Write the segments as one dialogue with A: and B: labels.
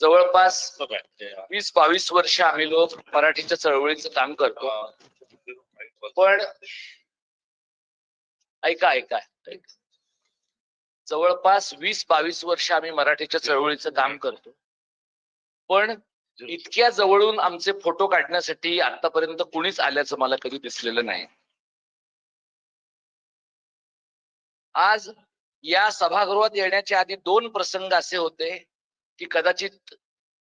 A: जवळपास वीस बावीस वर्ष आम्ही लोक मराठीच्या चळवळीचं काम करतो. पण ऐका ऐका. जवळपास वीस बावीस वर्ष आम्ही मराठीच्या चळवळीचं काम करतो. पण इतक्या जवळून आमचे फोटो काढण्यासाठी आतापर्यंत कुणीच आल्याचं मला कधी दिसलेलं नाही. आज या सभागृहात येण्याच्या आधी दोन प्रसंग असे होते. की कदाचित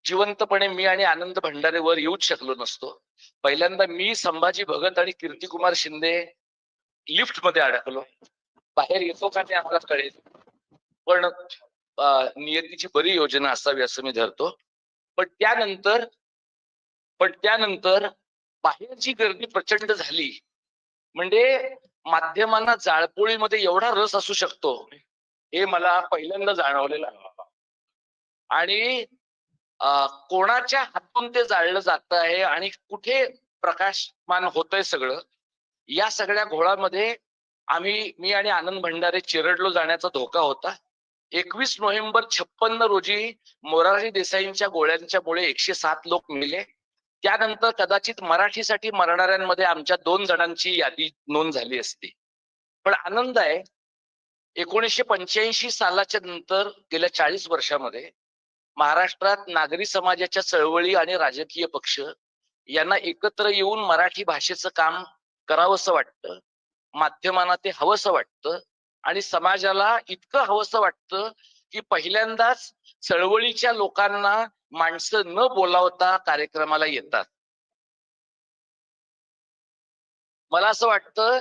A: जिवंतपणे मी आणि आनंद भंडारे वर येऊच शकलो नसतो. पहिल्यांदा मी संभाजी भगत आणि कीर्तिकुमार शिंदे लिफ्टमध्ये अडकलो. बाहेर येतो का ते आपल्याला कळेल. पण नियतीची बरी योजना असावी असं मी धरतो. पण त्यानंतर पण त्यानंतर बाहेरची गर्दी प्रचंड झाली म्हणजे माध्यमांना जाळपोळीमध्ये एवढा रस असू शकतो हे मला पहिल्यांदा जाणवलेलं आणि कोणाच्या हातून ते जाळलं जात आहे आणि कुठे प्रकाशमान होतंय सगळं या सगळ्या घोळामध्ये आम्ही मी आणि आनंद भंडारे चिरडलो जाण्याचा धोका होता. एकवीस नोव्हेंबर छप्पन्न रोजी मोरारजी देसाईंच्या गोळ्यांच्यामुळे एकशे सात लोक मेले. त्यानंतर कदाचित मराठीसाठी मरणाऱ्यांमध्ये आमच्या दोन जणांची यादी नोंद झाली असती. पण आनंद आहे एकोणीसशे पंच्याऐंशी सालाच्या नंतर गेल्या चाळीस वर्षामध्ये महाराष्ट्रात नागरी समाजाच्या चळवळी आणि राजकीय पक्ष यांना एकत्र येऊन मराठी भाषेचं काम करावंसं वाटतं. माध्यमांना ते हवंसं वाटतं. आणि समाजाला इतकं हवंसं वाटतं की पहिल्यांदाच चळवळीच्या लोकांना माणसं न बोलावता कार्यक्रमाला येतात. मला असं वाटतं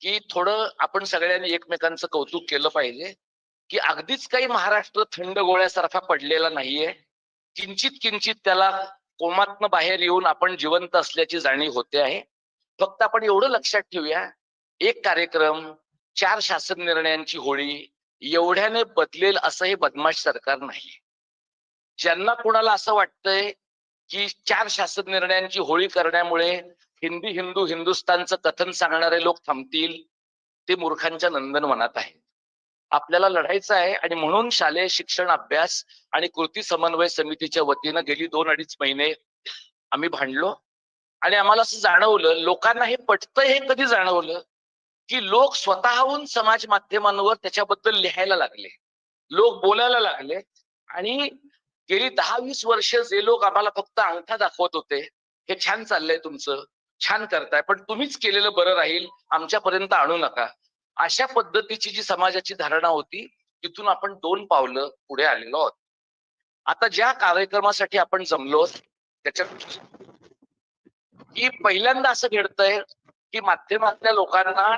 A: की थोडं आपण सगळ्यांनी एकमेकांचं कौतुक केलं पाहिजे. की अगदीच काही महाराष्ट्र थंड गोळ्यासारखा पडलेला नाहीये. किंचित किंचित त्याला कोमातनं बाहेर येऊन आपण जिवंत असल्याची जाणीव होते आहे. फक्त आपण एवढं लक्षात ठेवूया एक कार्यक्रम चार शासन निर्णयांची होळी एवढ्याने बदलेल असं हे बदमाश सरकार नाही ज्यांना कुणाला असं वाटतंय की चार शासन निर्णयांची होळी करण्यामुळे हिंदी हिंदू हिंदुस्तानचं कथन सांगणारे लोक थांबतील ते मूर्खांच्या नंदनवनात आहे आपल्याला लढायचं आहे आणि म्हणून शालेय शिक्षण अभ्यास आणि कृती समन्वय समितीच्या वतीनं गेली दोन अडीच महिने आम्ही भांडलो. आणि आम्हाला असं जाणवलं लोकांना हे पटतं हे कधी जाणवलं की लोक स्वतःहून समाज माध्यमांवर त्याच्याबद्दल लिहायला लागले. लोक बोलायला लागले आणि गेली दहा वीस वर्ष जे लोक आम्हाला फक्त अंगठा दाखवत होते हे छान चाललंय तुमचं छान करताय पण तुम्हीच केलेलं बरं राहील आमच्यापर्यंत आणू नका. अशा पद्धतीची जी समाजाची धारणा होती तिथून आपण दोन पावलं पुढे आलेलो आहोत. आता ज्या कार्यक्रमासाठी आपण जमलो त्याच्यात की पहिल्यांदा असं घडतंय की माध्यमातल्या लोकांना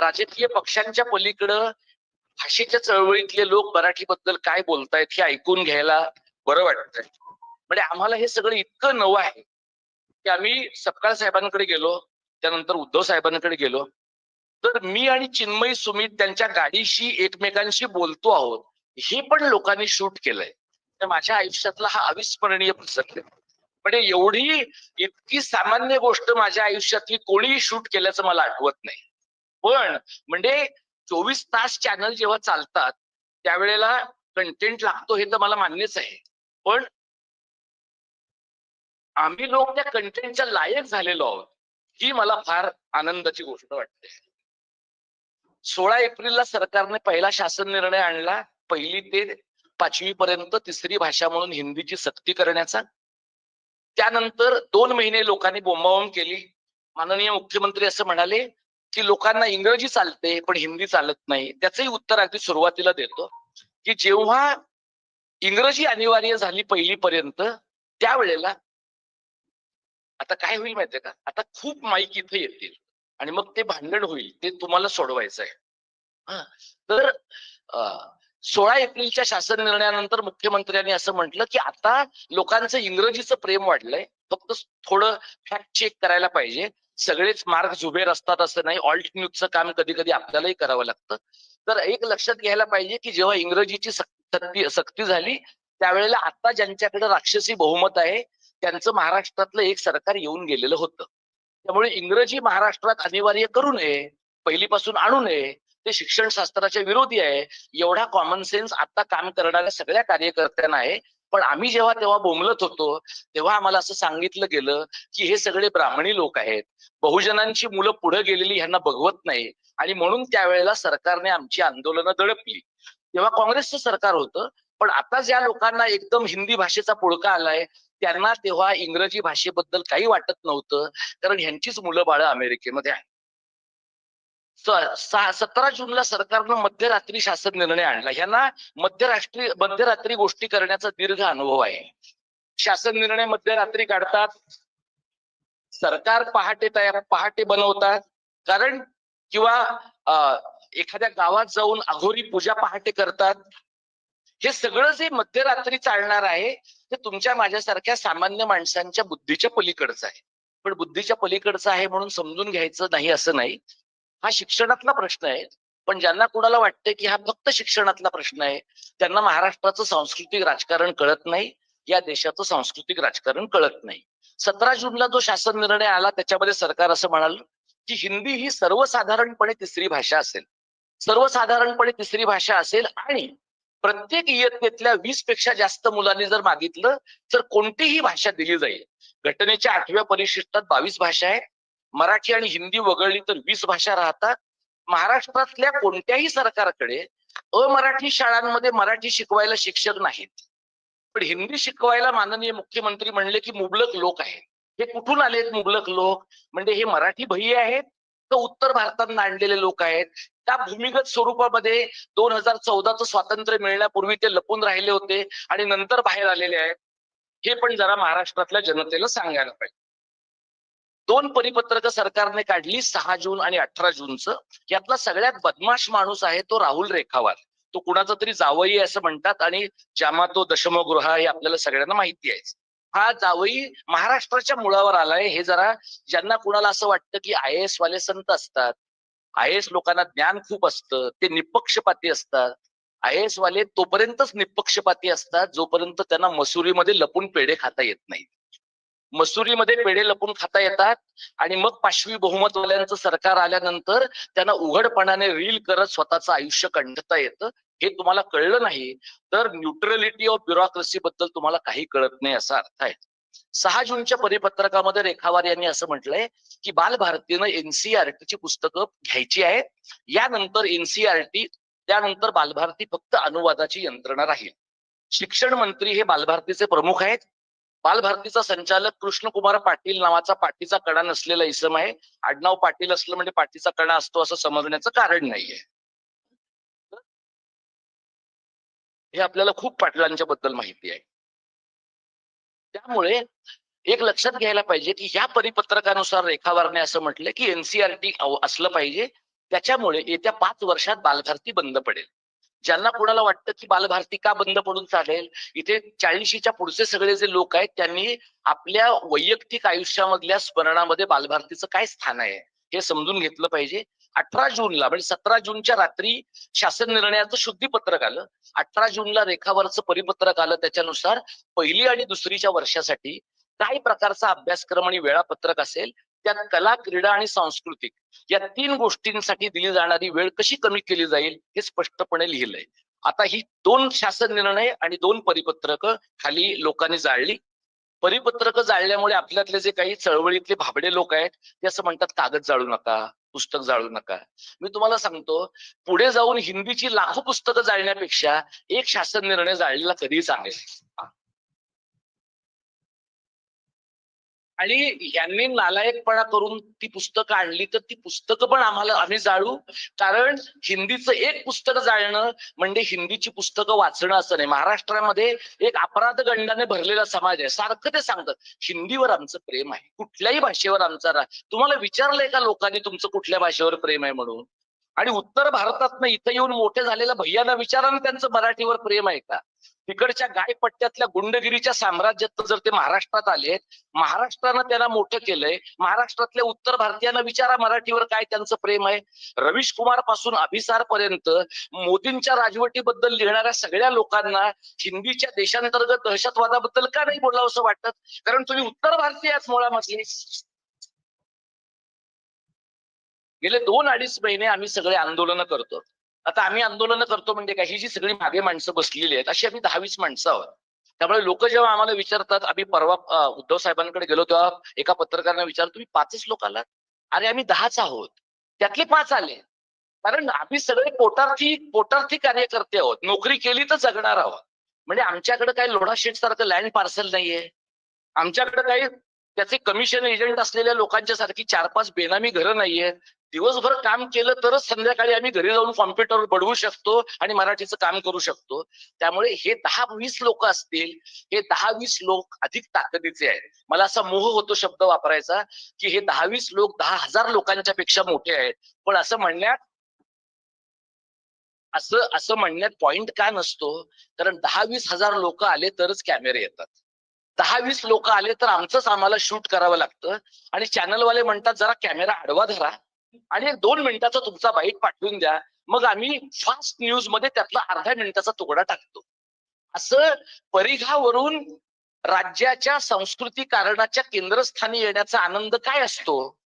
A: राजकीय पक्षांच्या पलीकडं भाषेच्या चळवळीतले लोक मराठीबद्दल काय बोलतायत हे ऐकून घ्यायला बरं वाटतंय. म्हणजे आम्हाला हे सगळं इतकं नवं आहे की आम्ही सपकाळ साहेबांकडे गेलो त्यानंतर उद्धव साहेबांकडे गेलो तर मी आणि चिन्मयी सुमित त्यांच्या गाडीशी एकमेकांशी बोलतो आहोत. हे पण लोकांनी शूट केलंय. तर माझ्या आयुष्यातला हा अविस्मरणीय प्रसंग. म्हणजे एवढी इतकी सामान्य गोष्ट माझ्या आयुष्यातली कोणीही शूट केल्याचं मला आठवत नाही. पण म्हणजे चोवीस तास चॅनल जेव्हा चालतात त्यावेळेला कंटेंट लागतो हे तर मला मान्यच आहे. पण आम्ही लोक त्या कंटेंटच्या लायक झालेलो आहोत ही मला फार आनंदाची गोष्ट वाटते. सोळा एप्रिलला सरकारने पहिला शासन निर्णय आणला. पहिली ते पाचवी पर्यंत तिसरी भाषा म्हणून हिंदीची सक्ती करण्याचा. त्यानंतर दोन महिने लोकांनी बोंबाबोंब केली. माननीय मुख्यमंत्री असं म्हणाले की लोकांना इंग्रजी चालते पण हिंदी चालत नाही. त्याचंही उत्तर अगदी सुरुवातीला देतो. की जेव्हा इंग्रजी अनिवार्य झाली पहिली पर्यंत त्यावेळेला आता काय होईल माहितीये का? आता खूप माईक इथे येतील. आणि मग ते भांडण होईल ते तुम्हाला सोडवायचं आहे. हा. तर सोळा एप्रिलच्या शासन निर्णयानंतर मुख्यमंत्र्यांनी असं म्हटलं की आता लोकांचं इंग्रजीचं प्रेम वाढलंय. फक्त थोडं फॅक्ट चेक करायला पाहिजे. सगळेच मार्ग जुबेर असतात असं नाही. ऑल्ट न्यूजचं काम कधी कधी आपल्यालाही करावं लागतं. तर एक लक्षात घ्यायला पाहिजे की जेव्हा इंग्रजीची सक्ती सक्ती झाली त्यावेळेला आता ज्यांच्याकडे राक्षसी बहुमत आहे त्यांचं महाराष्ट्रातलं एक सरकार येऊन गेलेलं होतं. त्यामुळे इंग्रजी महाराष्ट्रात अनिवार्य करू नये पहिलीपासून आणू नये. ते शिक्षण शास्त्राच्या विरोधी आहे. एवढा कॉमन सेन्स आता काम करणाऱ्या सगळ्या कार्यकर्त्यांना आहे. पण आम्ही जेव्हा तेव्हा बोंबलत होतो तेव्हा आम्हाला असं सांगितलं गेलं की हे सगळे ब्राह्मणी लोक आहेत. बहुजनांची मुलं पुढे गेलेली ह्यांना बघवत नाही. आणि म्हणून त्यावेळेला सरकारने आमची आंदोलनं दडपली. तेव्हा काँग्रेसचं सरकार होतं. पण आता ज्या लोकांना एकदम हिंदी भाषेचा पुळका आलाय त्यांना तेव्हा इंग्रजी भाषेबद्दल काही वाटत नव्हतं कारण ह्यांचीच मुलं बाळं अमेरिकेमध्ये आहेत. सतरा जूनला सरकारनं मध्यरात्री शासन निर्णय आणला. ह्यांना मध्यराष्ट्रीय मध्यरात्री गोष्टी करण्याचा दीर्घ अनुभव आहे. शासन निर्णय मध्यरात्री काढतात. सरकार पहाटे तयार पहाटे बनवतात. कारण किंवा अं, एखाद्या गावात जाऊन अघोरी पूजा पहाटे करतात. हे सगळं जे मध्यरात्री चालणार आहे ते तुमच्या माझ्यासारख्या सामान्य माणसांच्या बुद्धीच्या पलीकडचं आहे. पण बुद्धीच्या पलीकडचं आहे म्हणून समजून घ्यायचं नाही असं नाही. हा शिक्षणातला प्रश्न आहे. पण ज्यांना कुणाला वाटतं की हा फक्त शिक्षणातला प्रश्न आहे त्यांना महाराष्ट्राचं सांस्कृतिक राजकारण कळत नाही या देशाचं सांस्कृतिक राजकारण कळत नाही. सतरा जूनला जो शासन निर्णय आला त्याच्यामध्ये सरकार असं म्हणाल की हिंदी ही सर्वसाधारणपणे तिसरी भाषा असेल. सर्वसाधारणपणे तिसरी भाषा असेल आणि प्रत्येक इयत्तेतल्या वीसपेक्षा जास्त मुलांनी जर मागितलं तर कोणतीही भाषा दिली जाईल. घटनेच्या आठव्या परिशिष्टात बावीस भाषा आहेत. मराठी आणि हिंदी वगळली तर वीस भाषा राहतात. महाराष्ट्रातल्या कोणत्याही सरकारकडे अमराठी शाळांमध्ये मराठी शिकवायला शिक्षक नाहीत. पण हिंदी शिकवायला माननीय मुख्यमंत्री म्हणले की मुबलक लोक आहेत. हे कुठून आलेत मुबलक लोक? म्हणजे हे मराठी भय्य आहेत तर उत्तर भारतात आणलेले लोक आहेत? त्या भूमिगत स्वरूपामध्ये दोन हजार चौदाचं स्वातंत्र्य मिळण्यापूर्वी ते लपून राहिले होते आणि नंतर बाहेर आलेले आहेत. हे पण जरा महाराष्ट्रातल्या जनतेला सांगायला पाहिजे. दोन परिपत्रक सरकारने काढली सहा जून आणि अठरा जूनचं. यातला सगळ्यात बदमाश माणूस आहे तो राहुल रेखावार. तो कुणाचा तरी जावई असं म्हणतात आणि ज्यामा तो दशमगृह हे आपल्याला सगळ्यांना माहिती आहे. हा जावई महाराष्ट्राच्या मुळावर आलाय. हे जरा ज्यांना कुणाला असं वाटतं की आय एस वाले संत असतात आय एस लोकांना ज्ञान खूप असतं ते निपक्षपाती असतात. आय एस वाले तोपर्यंतच निपक्षपाती असतात जोपर्यंत त्यांना मसुरीमध्ये लपून पेढे खाता येत नाही मसुरीमध्ये पेढे लपून खाता येतात आणि मग पाशवी बहुमतवाल्यांचं सरकार आल्यानंतर त्यांना उघडपणाने रील करत स्वतःचं आयुष्य कंठता येतं हे तुम्हाला कळलं नाही तर न्यूट्रलिटी ऑफ ब्युरोक्रेसी बद्दल तुम्हाला काही कळत नाही असा अर्थ आहे. सहा जूनच्या परिपत्रकामध्ये रेखावार यांनी असं म्हटलंय की बालभारतीनं एनसीआरटीची पुस्तकं घ्यायची आहेत. यानंतर एनसीआरटी त्यानंतर बालभारती फक्त अनुवादाची यंत्रणा राहील. शिक्षण मंत्री हे बालभारतीचे प्रमुख आहेत. बालभारतीचा संचालक कृष्णकुमार पाटील नावाचा पाठीचा कडा नसलेला इसम आहे. आडनाव पाटील असलं म्हणजे पाठीचा कडा असतो असं समजण्याचं कारण नाहीये. हे आपल्याला खूप पाटलांच्या बद्दल माहिती आहे. त्यामुळे एक लक्षात घ्यायला पाहिजे की ह्या परिपत्रकानुसार रेखावारने असं म्हटलं की एनसीआरटी असलं पाहिजे. त्याच्यामुळे येत्या पाच वर्षात बालभारती बंद पडेल. ज्यांना कोणाला वाटतं की बालभारती का बंद पडून चालेल? इथे चाळीशीच्या पुढचे सगळे जे लोक आहेत त्यांनी आपल्या वैयक्तिक आयुष्यामधल्या स्मरणामध्ये बालभारतीचं काय स्थान आहे? हे समजून घेतलं पाहिजे. अठरा जूनला म्हणजे सतरा जूनच्या रात्री शासन निर्णयाचं शुद्धीपत्रक आलं. अठरा जूनला रेखावरचं परिपत्रक आलं त्याच्यानुसार पहिली आणि दुसरीच्या वर्षासाठी काही प्रकारचा अभ्यासक्रम आणि वेळापत्रक असेल त्यात कला क्रीडा आणि सांस्कृतिक या तीन गोष्टींसाठी दिली जाणारी वेळ कशी कमी केली जाईल हे स्पष्टपणे लिहिलंय. आता ही दोन शासन निर्णय आणि दोन परिपत्रक खाली लोकांनी जाळली. परिपत्रक जाळल्यामुळे आपल्यातले जे काही चळवळीतले भाबडे लोक आहेत ते असं म्हणतात कागद जाळू नका पुस्तक जाळू नका. मी तुम्हाला सांगतो पुढे जाऊन हिंदीची लाखो पुस्तकं जाळण्यापेक्षा एक शासन निर्णय जाळलेला कधीही आहे. आणि यांनी नालायकपणा करून ती पुस्तकं आणली तर ती पुस्तकं पण आम्हाला आम्ही जाळू. कारण हिंदीचं एक पुस्तक जाळणं म्हणजे हिंदीची पुस्तकं वाचणं असं नाही. महाराष्ट्रामध्ये एक अपराध गंडाने भरलेला समाज आहे. सारखं ते सांगतात. हिंदीवर आमचं प्रेम आहे. कुठल्याही भाषेवर आमचा रा तुम्हाला विचारलंय का लोकांनी तुमचं कुठल्या भाषेवर प्रेम आहे म्हणून? आणि उत्तर भारतात इथं येऊन मोठे झालेल्या भैयांना विचारा ना त्यांचं मराठीवर प्रेम आहे का? तिकडच्या गायपट्ट्यातल्या गुंडगिरीच्या साम्राज्यात जर ते महाराष्ट्रात आले महाराष्ट्रानं त्यांना मोठं केलंय महाराष्ट्रातल्या उत्तर भारतीयांना विचारा मराठीवर काय त्यांचं प्रेम आहे? रवीश कुमारपासून अभिसार पर्यंत मोदींच्या राजवटीबद्दल लिहिणाऱ्या सगळ्या लोकांना हिंदीच्या देशांतर्गत दहशतवादाबद्दल का नाही बोलावं असं वाटत? कारण तुम्ही उत्तर भारतीय आहात मुळामध्ये. गेले दोन अडीच महिने आम्ही सगळे आंदोलनं करतो. आता आम्ही आंदोलनं करतो म्हणजे काय ही जी सगळी मागे माणसं बसलेली आहेत अशी आम्ही दहावीस माणसं आहोत. त्यामुळे लोक जेव्हा आम्हाला विचारतात आम्ही परवा उद्धव साहेबांकडे गेलो तेव्हा एका पत्रकारांना विचारतो तुम्ही पाचच लोक आलात? अरे आम्ही दहाच आहोत. त्यातले पाच आले. कारण आम्ही सगळे पोटार्थी पोटार्थी कार्यकर्ते आहोत. नोकरी केली तर जगणार आहोत. म्हणजे आमच्याकडे काही लोढा शेठ सारखं लँड पार्सल नाहीये. आमच्याकडे काही त्याचे कमिशन एजंट असलेल्या लोकांच्या सारखी चार पाच बेनामी घरं नाहीये दिवसभर काम केलं तरच संध्याकाळी आम्ही घरी जाऊन कॉम्प्युटरवर बडवू शकतो आणि मराठीचं काम करू शकतो. त्यामुळे हे दहा वीस लोक असतील हे दहा वीस लोक अधिक ताकदीचे आहेत. मला असा मोह होतो शब्द वापरायचा की हे दहा वीस लोक दहा हजार लोकांच्या पेक्षा मोठे आहेत. पण असं म्हणण्यात असं असं म्हणण्यात पॉइंट का नसतो? कारण दहा वीस हजार लोक आले तरच कॅमेरे येतात. दहा वीस लोक आले तर आमचंच आम्हाला शूट करावं लागतं. आणि चॅनलवाले म्हणतात जरा कॅमेरा आडवा धरा. आणि एक दोन मिनिटाचा तुमचा बाईट पाठवून द्या. मग आम्ही फास्ट न्यूजमध्ये त्यातला अर्ध्या मिनिटाचा तुकडा टाकतो. असं परिघावरून राज्याच्या संस्कृती कारणाच्या केंद्रस्थानी येण्याचा आनंद काय असतो?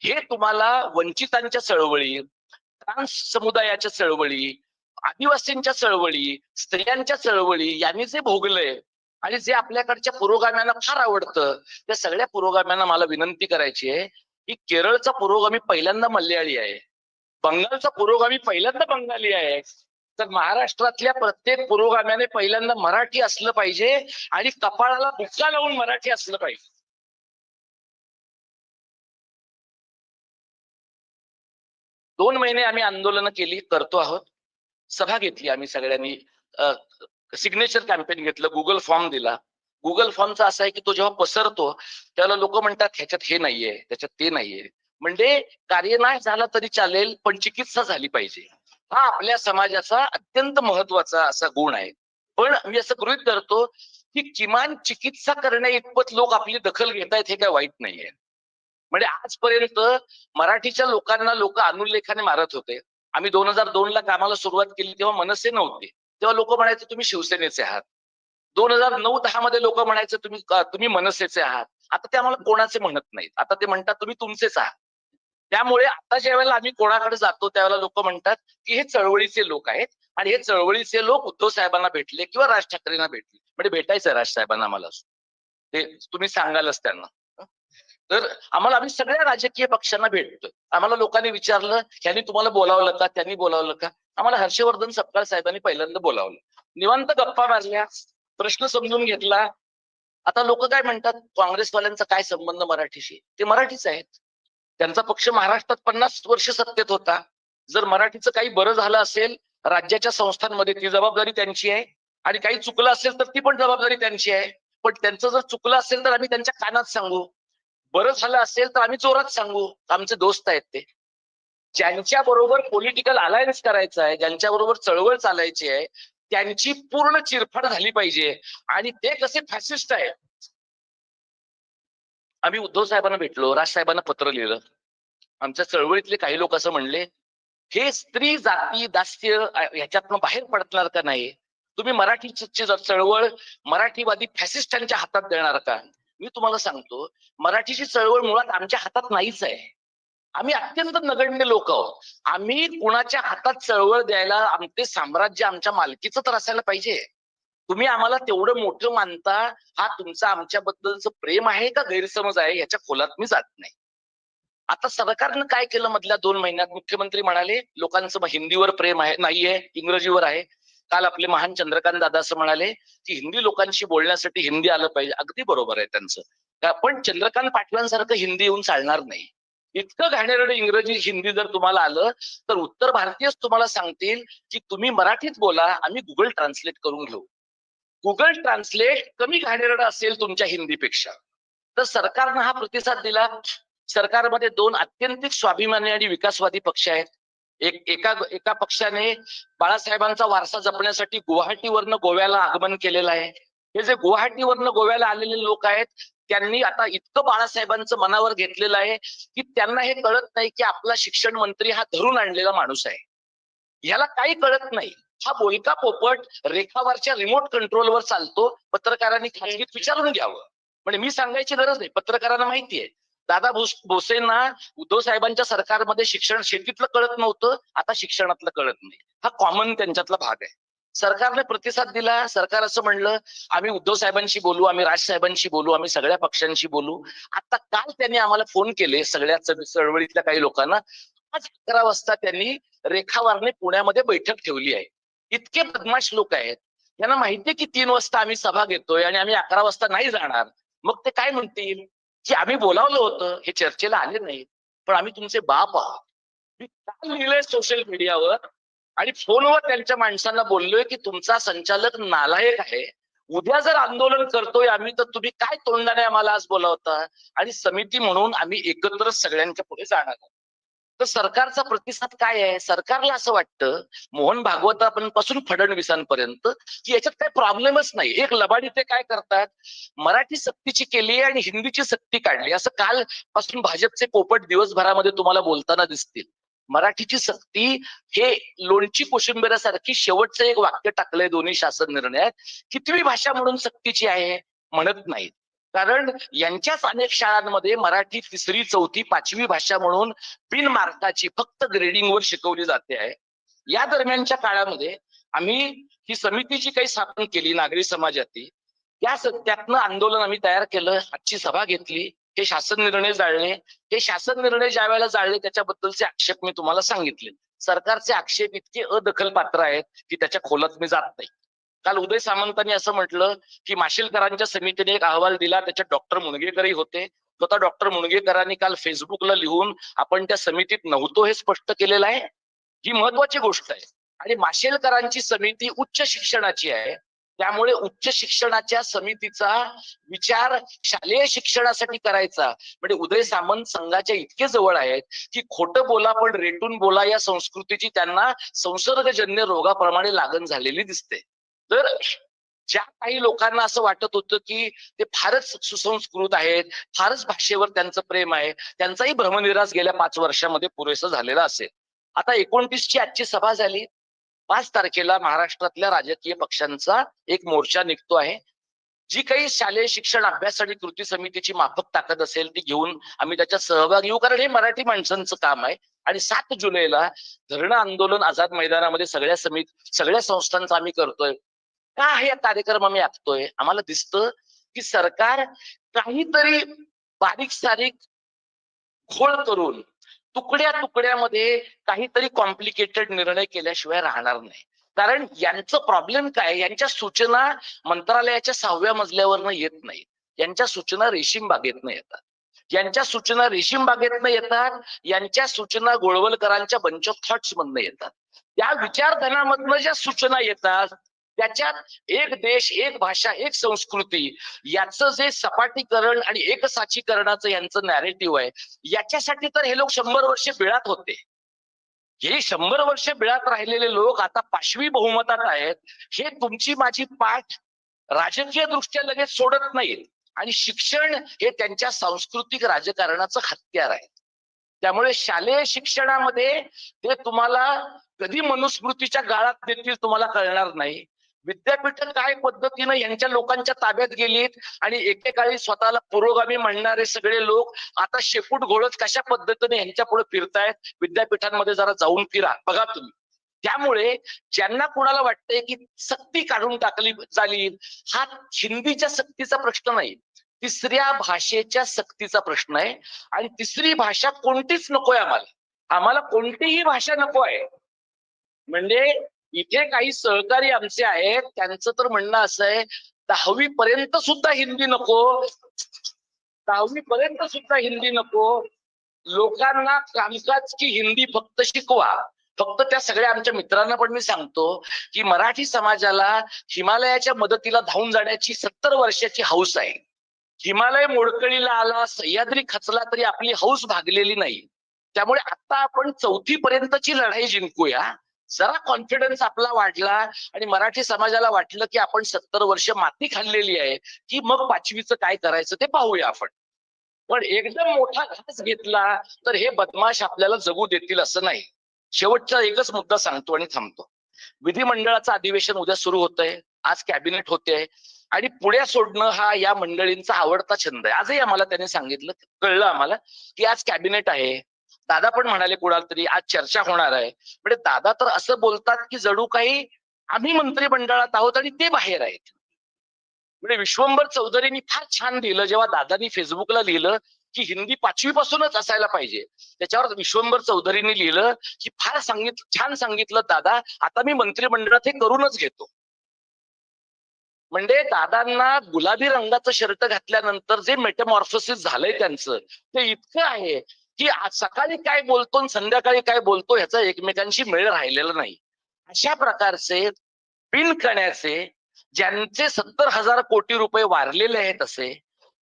A: हे तुम्हाला वंचितांच्या चळवळी ट्रान्स समुदायाच्या चळवळी आदिवासींच्या चळवळी स्त्रियांच्या चळवळी यांनी जे भोगलंय आणि जे आपल्याकडच्या पुरोगाम्यांना फार आवडतं त्या सगळ्या पुरोगाम्यांना मला विनंती करायची आहे. की केरळचा पुरोगामी पहिल्यांदा मल्याळी आहे. बंगालचा पुरोगामी पहिल्यांदा बंगाली आहे. तर महाराष्ट्रातल्या प्रत्येक पुरोगाम्याने पहिल्यांदा मराठी असलं पाहिजे आणि कपाळाला बुक्का लावून मराठी असलं पाहिजे. दोन महिने आम्ही आंदोलन केली करतो आहोत. सभा घेतली आम्ही सगळ्यांनी. सिग्नेचर कॅम्पेन घेतलं गुगल फॉर्म दिला. गुगल फॉर्मचा असा आहे की तो जेव्हा पसरतो त्याला लोक म्हणतात ह्याच्यात हे नाहीये त्याच्यात ते नाहीये. म्हणजे कार्य नाही झाला तरी चालेल पण चिकित्सा झाली पाहिजे. हा आपल्या समाजाचा अत्यंत महत्त्वाचा असा गुण आहे. पण मी असं गृहित धरतो की किमान चिकित्सा करण्या इतपत लोक आपली दखल घेत आहेत हे काय वाईट नाहीये. म्हणजे आजपर्यंत मराठीच्या लोकांना लोक अनुल्लेखाने मारत होते. आम्ही दोन हजार दोन ला कामाला सुरुवात केली तेव्हा मनसे नव्हते. तेव्हा लोक म्हणायचे तुम्ही शिवसेनेचे आहात. दोन हजार नऊ दहा मध्ये लोक म्हणायचे तुम्ही तुम्ही मनसेचे आहात. आता ते आम्हाला कोणाचे म्हणत नाहीत. आता ते म्हणतात तुम्ही तुमचेच आहात. त्यामुळे आता ज्या वेळेला आम्ही कोणाकडे जातो त्यावेळेला लोक म्हणतात की हे चळवळीचे लोक आहेत आणि हे चळवळीचे लोक उद्धव साहेबांना भेटले किंवा राज ठाकरेंना भेटले. म्हणजे भेटायचं राज साहेबांना आम्हाला. ते तुम्ही सांगालच त्यांना. तर आम्हाला आम्ही सगळ्या राजकीय पक्षांना भेटतोय. आम्हाला लोकांनी विचारलं ह्यांनी तुम्हाला बोलावलं का? त्यांनी बोलावलं का? आम्हाला हर्षवर्धन सपकाळ साहेबांनी पहिल्यांदा बोलावलं. निवांत गप्पा मारल्या. प्रश्न समजून घेतला. आता लोक काय म्हणतात? काँग्रेसवाल्यांचा काय संबंध मराठीशी? ते मराठीच आहेत. त्यांचा पक्ष महाराष्ट्रात पन्नास वर्ष सत्तेत होता. जर मराठीचं काही बरं झालं असेल राज्याच्या संस्थांमध्ये ती जबाबदारी त्यांची आहे. आणि काही चुकलं असेल तर ती पण जबाबदारी त्यांची आहे. पण त्यांचं जर चुकलं असेल तर आम्ही त्यांच्या कानात सांगू. बरं झालं असेल तर आम्ही जोरात सांगू. आमचे दोस्त आहेत ते. ज्यांच्या बरोबर पॉलिटिकल अलायन्स करायचं आहे ज्यांच्या बरोबर चळवळ चालायची आहे त्यांची पूर्ण चिरफाड झाली पाहिजे. आणि ते कसे फॅसिस्ट आहेत? आम्ही उद्धव साहेबांना भेटलो राज साहेबांना पत्र लिहिलं. आमच्या चळवळीतले काही लोक असं म्हणले हे स्त्री जाती दास्य ह्याच्यातनं बाहेर पडणार का नाही? तुम्ही मराठीची चळवळ मराठीवादी फॅसिस्टांच्या हातात देणार का? मी तुम्हाला सांगतो मराठीची चळवळ मुळात आमच्या हातात नाहीच आहे. आम्ही अत्यंत नगण्य लोक आहोत. आम्ही कुणाच्या हातात चळवळ द्यायला आमचे साम्राज्य आमच्या मालकीचं तर असायला पाहिजे. तुम्ही आम्हाला तेवढं मोठं मानता हा तुमचा आमच्याबद्दलचं प्रेम आहे का गैरसमज आहे याच्या खोलात मी जात नाही. आता सरकारनं काय केलं मधल्या दोन महिन्यात? मुख्यमंत्री म्हणाले लोकांचं हिंदीवर प्रेम आहे नाहीये इंग्रजीवर आहे. काल आपले महान चंद्रकांत दादा असं म्हणाले की हिंदी लोकांशी बोलण्यासाठी हिंदी आलं पाहिजे. अगदी बरोबर आहे त्यांचं. पण चंद्रकांत पाटलांसारखं हिंदी येऊन चालणार नाही. इतकं घाणेरडं इंग्रजी हिंदी जर तुम्हाला आलं तर उत्तर भारतीयच तुम्हाला सांगतील की तुम्ही मराठीत बोला आम्ही गुगल ट्रान्सलेट करून घेऊ. गुगल ट्रान्सलेट कमी घाणेरडं असेल तुमच्या हिंदीपेक्षा. तर सरकारनं हा प्रतिसाद दिला. सरकारमध्ये दोन अत्यंतिक स्वाभिमानी आणि विकासवादी पक्ष आहेत. एक एका एका पक्षाने बाळासाहेबांचा वारसा जपण्यासाठी गुवाहाटीवरनं गोव्याला आगमन केलेलं आहे. हे जे गुवाहाटीवरनं गोव्याला आलेले लोक आहेत त्यांनी आता इतकं बाळासाहेबांचं मनावर घेतलेलं आहे की त्यांना हे कळत नाही की आपला शिक्षण मंत्री हा धरून आणलेला माणूस आहे. ह्याला काही कळत नाही. हा बोलका पोपट रेखावरच्या रिमोट कंट्रोलवर चालतो पत्रकारांनी खाजगीत विचारून घ्यावं. म्हणजे मी सांगायची गरज नाही. पत्रकारांना माहितीये दादा भोस भोसेंना उद्धव साहेबांच्या सरकारमध्ये शिक्षण शेतीतलं कळत नव्हतं आता शिक्षणातलं कळत नाही. हा कॉमन त्यांच्यातला भाग आहे. सरकारने प्रतिसाद दिला. सरकार असं म्हणलं आम्ही उद्धव साहेबांशी बोलू आम्ही राज साहेबांशी बोलू आम्ही सगळ्या पक्षांशी बोलू. आता काल त्यांनी आम्हाला फोन केले सगळ्या चळवळीतल्या काही लोकांना. आज अकरा वाजता त्यांनी रेखावारने पुण्यामध्ये बैठक ठेवली आहे. इतके बदमाश लोक आहेत. त्यांना माहितीये की तीन वाजता आम्ही सभा घेतोय आणि आम्ही अकरा वाजता नाही जाणार. मग ते काय म्हणतील? की आम्ही बोलावलं होतं हे चर्चेला आले नाही पण आम्ही तुमचे बाप आहोत. मी काल लिहिलंय सोशल मीडियावर आणि फोनवर त्यांच्या माणसांना बोललोय की तुमचा संचालक नालायक आहे. उद्या जर आंदोलन करतोय आम्ही तर तुम्ही काय तोंडाने आम्हाला आज बोलावता? आणि समिती म्हणून आम्ही एकत्र सगळ्यांच्या पुढे जाणार आहोत. तर सरकारचा प्रतिसाद काय आहे? सरकारला असं वाटतं मोहन भागवतापासून फडणवीसांपर्यंत की याच्यात काही प्रॉब्लेमच नाही. एक लबाडी ते काय करतात? मराठी सक्तीची केली आणि हिंदीची सक्ती काढली असं काल पासून भाजपचे पोपट दिवसभरामध्ये तुम्हाला बोलताना दिसतील. मराठीची सक्ती हे लोणची कोशिंबिरासारखी शेवटचं एक वाक्य टाकलंय दोन्ही शासन निर्णयात कितवी भाषा म्हणून सक्तीची आहे म्हणत नाहीत. कारण यांच्याच अनेक शाळांमध्ये मराठी तिसरी चौथी पाचवी भाषा म्हणून बिन मार्काची फक्त ग्रेडिंगवर शिकवली जाते आहे. या दरम्यानच्या काळामध्ये आम्ही ही समिती जी काही स्थापन केली नागरी समाजाची त्या स- त्यातनं आंदोलन आम्ही तयार केलं आजची सभा घेतली. हे शासन निर्णय जाळले हे शासन निर्णय ज्या वेळेला जाळले त्याच्याबद्दलचे आक्षेप मी तुम्हाला सांगितले. सरकारचे आक्षेप इतके अदखल पात्र आहेत की त्याच्या खोलात मी जात नाही. काल उदय सामंतांनी असं म्हटलं की माशेलकरांच्या समितीने एक अहवाल दिला त्याच्यात डॉक्टर मुणगेकरही होते. स्वतः डॉक्टर मुणगेकरांनी काल फेसबुकला लिहून आपण त्या समितीत नव्हतो हे स्पष्ट केलेलं आहे. ही महत्वाची गोष्ट आहे. आणि माशेलकरांची समिती उच्च शिक्षणाची आहे. त्यामुळे उच्च शिक्षणाच्या समितीचा विचार शालेय शिक्षणासाठी करायचा. म्हणजे उदय सामंत संघाच्या इतके जवळ आहेत की खोटं बोला पण रेटून बोला या संस्कृतीची त्यांना संसर्गजन्य रोगाप्रमाणे लागण झालेली दिसते. तर ज्या काही लोकांना असं वाटत होतं की ते फारच सुसंस्कृत आहेत फारच भाषेवर त्यांचं प्रेम आहे त्यांचाही भ्रमनिरास गेल्या पाच वर्षामध्ये पुरेसा झालेला असेल. आता एकोणतीसची आजची सभा झाली. पाच तारखेला महाराष्ट्रातल्या राजकीय पक्षांचा एक मोर्चा निघतो आहे. जी काही शालेय शिक्षण अभ्यास आणि कृती समितीची माफक ताकद असेल ती घेऊन आम्ही त्याच्यात सहभाग घेऊ कारण हे मराठी माणसांचं काम आहे. आणि सात जुलैला धरणं आंदोलन आझाद मैदानामध्ये सगळ्या समिती सगळ्या संस्थांचा आम्ही करतोय. का हे कार्यक्रम आम्ही आखतोय? आम्हाला दिसतं की सरकार काहीतरी बारीक सारीक घोळ करून तुकड्या तुकड्यामध्ये काहीतरी कॉम्प्लिकेटेड निर्णय केल्याशिवाय राहणार नाही. कारण यांचं प्रॉब्लेम काय? यांच्या सूचना मंत्रालयाच्या सहाव्या मजल्यावरनं येत नाही यांच्या सूचना रेशीम बागेतनं येतात. यांच्या सूचना रेशीम बागेतनं येतात. यांच्या सूचना गोळवलकरांच्या बंच ऑफ थॉट्स मधनं येतात. त्या विचारधनामधनं ज्या सूचना येतात त्याच्यात एक देश एक भाषा एक संस्कृती याचं जे सपाटीकरण आणि एकसाचीकरणाचं यांचं नॅरेटिव्ह आहे याच्यासाठी तर हे लोक शंभर वर्षे बिळात होते. हे शंभर वर्ष बिळात राहिलेले लोक आता पाशवी बहुमतात आहेत. हे तुमची माझी पाठ राजकीय दृष्ट्या लगेच सोडत नाहीत. आणि शिक्षण हे त्यांच्या सांस्कृतिक राजकारणाचं हत्यार आहे. त्यामुळे शालेय शिक्षणामध्ये ते तुम्हाला कधी मनुस्मृतीच्या गाळात देतील तुम्हाला कळणार नाही. विद्यापीठ काय पद्धतीनं यांच्या लोकांच्या ताब्यात गेलीत? आणि एकेकाळी स्वतःला पुरोगामी म्हणणारे सगळे लोक आता शेपूट घोळत कशा पद्धतीने यांच्या पुढे फिरतायत? विद्यापीठांमध्ये जरा जाऊन फिरा. बघा तुम्ही. त्यामुळे ज्यांना कोणाला वाटतंय की सक्ती काढून टाकली झाली हा हिंदीच्या सक्तीचा प्रश्न नाही. तिसऱ्या भाषेच्या सक्तीचा प्रश्न आहे. आणि तिसरी भाषा कोणतीच नकोय आम्हाला. आम्हाला कोणतीही भाषा नको आहे म्हणजे इथे काही सहकारी आमचे आहेत त्यांचं तर म्हणणं असं आहे दहावी पर्यंत सुद्धा हिंदी नको. दहावी पर्यंत सुद्धा हिंदी नको. लोकांना कामकाज की हिंदी फक्त शिकवा. फक्त त्या सगळ्या आमच्या मित्रांना पण मी सांगतो की मराठी समाजाला हिमालयाच्या मदतीला धावून जाण्याची सत्तर वर्षाची हौस आहे. हिमालय मोडकळीला आला सह्याद्री खचला तरी आपली हौस भागलेली नाही. त्यामुळे आता आपण चौथी पर्यंतची लढाई जिंकूया. जरा कॉन्फिडन्स आपला वाढला आणि मराठी समाजाला वाटलं की आपण सत्तर वर्ष माती खाल्लेली आहे की मग पाचवीचं काय करायचं ते पाहूया आपण. पण एकदम मोठा घास घेतला तर हे बदमाश आपल्याला जगू देतील असं नाही. शेवटचा एकच मुद्दा सांगतो आणि थांबतो. विधिमंडळाचं अधिवेशन उद्या सुरू होत आहे आज कॅबिनेट होते आणि पुढे सोडणं हा या मंडळींचा आवडता छंद आहे. आजही आम्हाला त्यांनी सांगितलं कळलं आम्हाला की आज कॅबिनेट आहे. दादा पण म्हणाले कुणाला तरी आज चर्चा होणार आहे. म्हणजे दादा तर असं बोलतात की जणू काही आम्ही मंत्रिमंडळात आहोत आणि ते बाहेर आहेत. म्हणजे विश्वंभर चौधरींनी फार छान लिहिलं जेव्हा दादानी फेसबुकला लिहिलं की हिंदी पाचवी पासूनच असायला पाहिजे. त्याच्यावर विश्वंभर चौधरींनी लिहिलं की फार सांगित छान सांगितलं दादा आता मी मंत्रिमंडळात हे करूनच घेतो. म्हणजे दादांना गुलाबी रंगाचं शर्ट घातल्यानंतर जे मेटमॉर्फोसिस झालंय त्यांचं ते इतकं आहे की सकाळी काय बोलतो आणि संध्याकाळी काय बोलतो ह्याचा एकमेकांशी मेळ राहिलेला नाही. अशा प्रकारचे बिनकण्याचे ज्यांचे सत्तर हजार कोटी रुपये वारलेले आहेत असे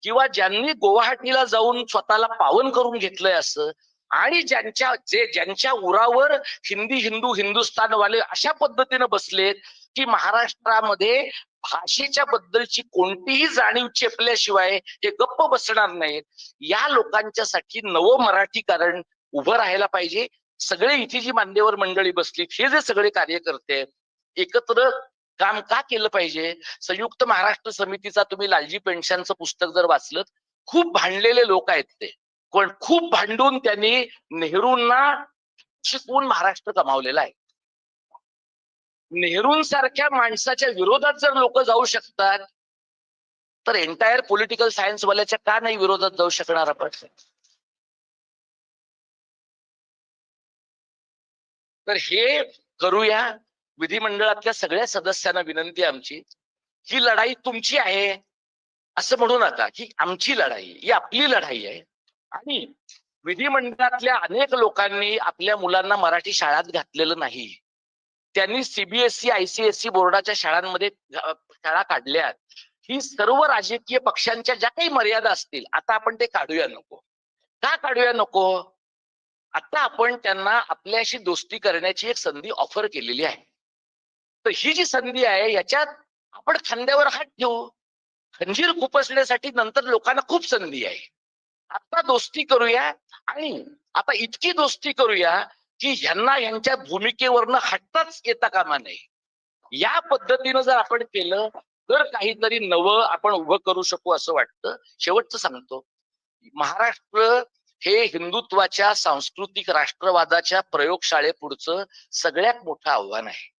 A: किंवा ज्यांनी गुवाहाटीला जाऊन स्वतःला पावन करून घेतलंय असं आणि ज्यांच्या जे ज्यांच्या उरावर हिंदी हिंदू हिंदुस्थानवाले अशा पद्धतीनं बसलेत की महाराष्ट्रामध्ये भाषेच्या बद्दलची कोणतीही जाणीव चेपल्याशिवाय हे गप्प बसणार नाहीत. या लोकांच्यासाठी नवं मराठीकरण उभं राहायला पाहिजे. सगळे इथे जी मान्यवर मंडळी बसलीत हे जे सगळे कार्यकर्ते एकत्र काम का केलं पाहिजे? संयुक्त महाराष्ट्र समितीचा तुम्ही लालजी पेन्शनचं पुस्तक जर वाचलं खूप भांडलेले लोक आहेत ते. पण खूप भांडून त्यांनी नेहरूंना शिकवून महाराष्ट्र कमावलेला आहे. नेहरूंसारख्या माणसाच्या विरोधात जर लोक जाऊ शकतात तर एंटायर पॉलिटिकल सायन्स वाल्याच्या का नाही विरोधात जाऊ शकणार आपण? तर हे करूया. विधिमंडळातल्या सगळ्या सदस्यांना विनंती आहे आमची. ही लढाई तुमची आहे. असं म्हणू नका. ही आमची लढाई ही आपली लढाई आहे. आणि विधिमंडळातल्या अनेक लोकांनी आपल्या मुलांना मराठी शाळात घातलेलं नाही. त्यांनी सीबीएसई आयसीएसई बोर्डाच्या शाळांमध्ये शाळा काढल्यात. ही सर्व राजकीय पक्षांच्या ज्या काही मर्यादा असतील आता आपण ते काढूया नको. का काढूया नको? आता आपण त्यांना आपल्याशी दोस्ती करण्याची एक संधी ऑफर केलेली आहे. तर ही जी संधी आहे याच्यात आपण खांद्यावर हात ठेवू. खंजीर खुपसण्यासाठी नंतर लोकांना खूप संधी आहे. आता दोस्ती करूया आणि आता इतकी दोस्ती करूया की ह्यांना यांच्या भूमिकेवरनं हटताच येता कामा नये. या पद्धतीनं जर आपण केलं तर काहीतरी नवं आपण उभं करू शकू असं वाटतं. शेवटचं सांगतो. महाराष्ट्र हे हिंदुत्वाच्या सांस्कृतिक राष्ट्रवादाच्या प्रयोगशाळेपुढचं सगळ्यात मोठं आव्हान आहे.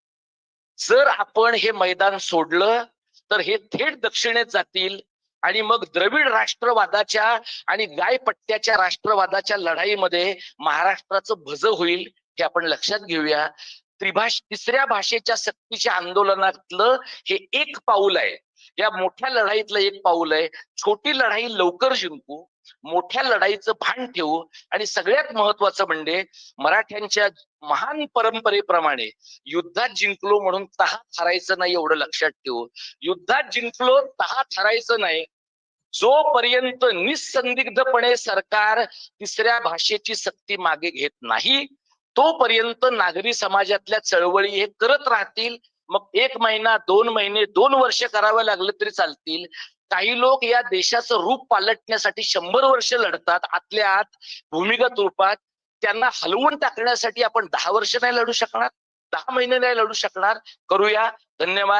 A: जर आपण हे मैदान सोडलं तर हे थेट दक्षिणेत जातील आणि मग द्रविड राष्ट्रवादाच्या आणि गायपट्ट्याच्या राष्ट्रवादाच्या लढाईमध्ये महाराष्ट्राचं भज होईल हे आपण लक्षात घेऊया. त्रिभाष तिसऱ्या भाषेच्या सक्तीच्या आंदोलनातलं हे एक पाऊल आहे. या मोठ्या लढाईतलं एक पाऊल आहे. छोटी लढाई लवकर जिंकू मोठ्या लढाईचं भान ठेवू आणि सगळ्यात महत्वाचं म्हणजे मराठ्यांच्या महान परंपरेप्रमाणे युद्धात जिंकलो म्हणून तहा हरायचं नाही एवढं लक्षात ठेवू. युद्धात जिंकलो तहा हरायचं नाही. जोपर्यंत निसंदिग्धपणे सरकार तिसऱ्या भाषेची सक्ती मागे घेत नाही तोपर्यंत नागरी समाजातल्या चळवळी हे करत राहतील मग एक महिना दोन महिने दोन वर्ष करावं लागलं तरी चालतील. काही लोक या देशाचं रूप पालटण्यासाठी शंभर वर्ष लढतात आतल्या आत भूमिगत रूपात. त्यांना हलवून टाकण्यासाठी आपण दहा वर्ष नाही लढू शकणार दहा महिने नाही लढू शकणार. करूया. धन्यवाद.